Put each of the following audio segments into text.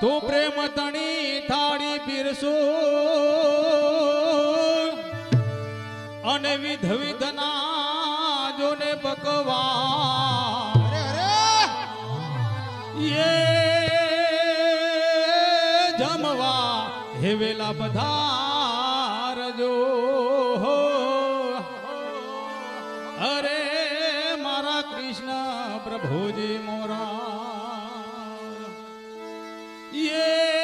તું પ્રેમ તણી થાળી પીરસો અને વિધ વિધના જોને પકવા. યે જમવા હેવેલા પધારજો પ્રભુજી મોરા. યે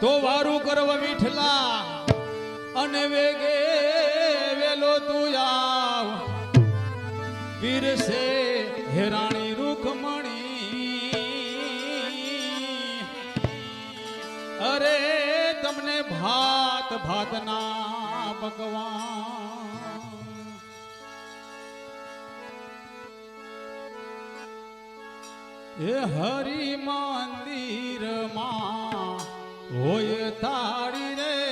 તો વારું કરવ મીઠલા અને વેગે વેલો તું આવ. વીરસે હેરાણી રૂખમણી. અરે તમને ભાત ભાતના પકવાન એ હરિ મંદિરમાં હોય તાળી રે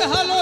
Hello.